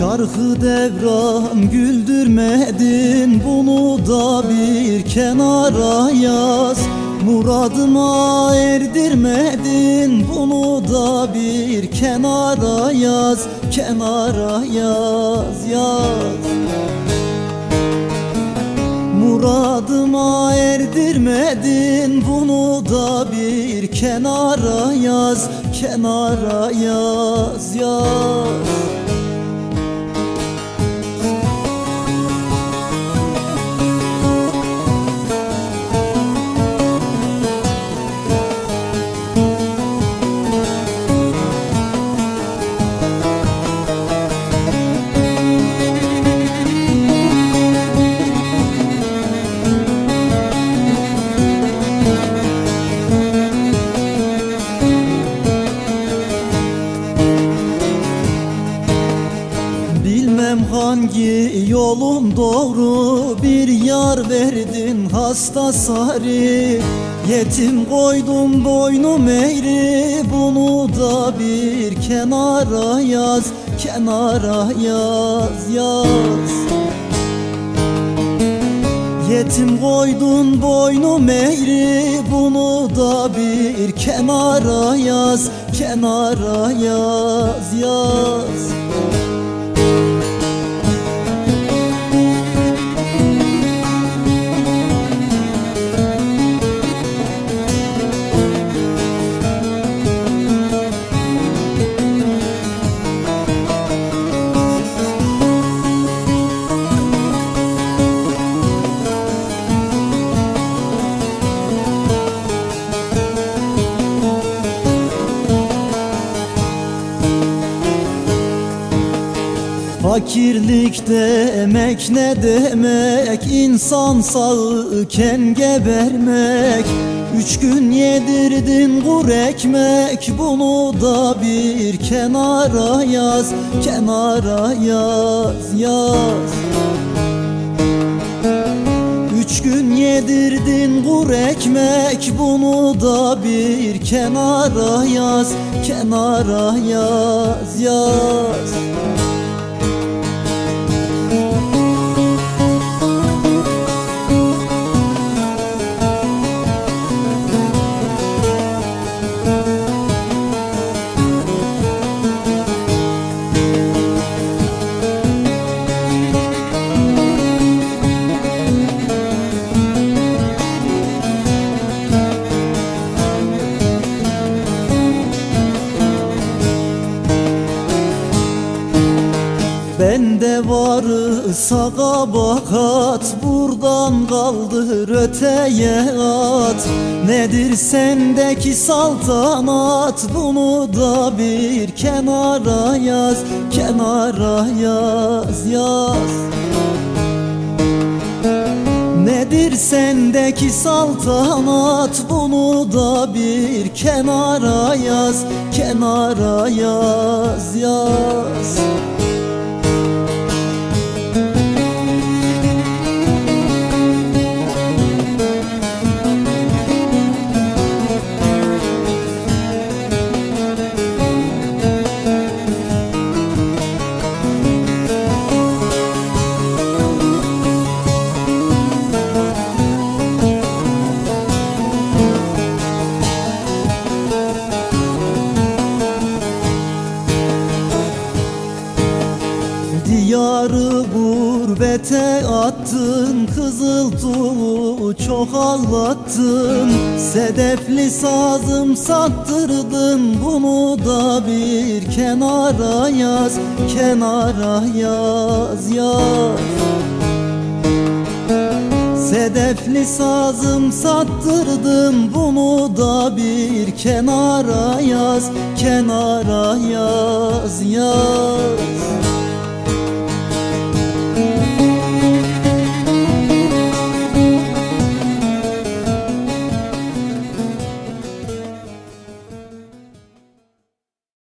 Şarkı devran güldürmedin bunu da bir kenara yaz. Muradıma erdirmedin bunu da bir kenara yaz Kenara yaz yaz. Muradıma erdirmedin bunu da bir kenara yaz Kenara yaz yaz Bilmem hangi yolum doğru Bir yar verdin hasta sarı? Yetim koydum boynum eğri Bunu da bir kenara yaz Kenara yaz yaz. Yetim koydun boynum eğri Bunu da bir kenara yaz Kenara yaz yaz Fakirlik demek ne demek? İnsan sağken gebermek. Üç gün yedirdin kur ekmek. Bunu da bir kenara yaz Kenara yaz yaz. Üç gün yedirdin kur ekmek. Bunu da bir kenara yaz Kenara yaz yaz varsa kabahat Buradan kaldır öteye at. Nedir sendeki saltanat? Bunu da bir kenara yaz Kenara yaz yaz. Nedir sendeki saltanat? Bunu da bir kenara yaz Kenara yaz yaz gurbete attın Kızıl tuğu çok ağlattın. Sedefli sazım sattırdın Bunu da bir kenara yaz Kenara yaz yaz. Sedefli sazım sattırdım Bunu da bir kenara yaz Kenara yaz yaz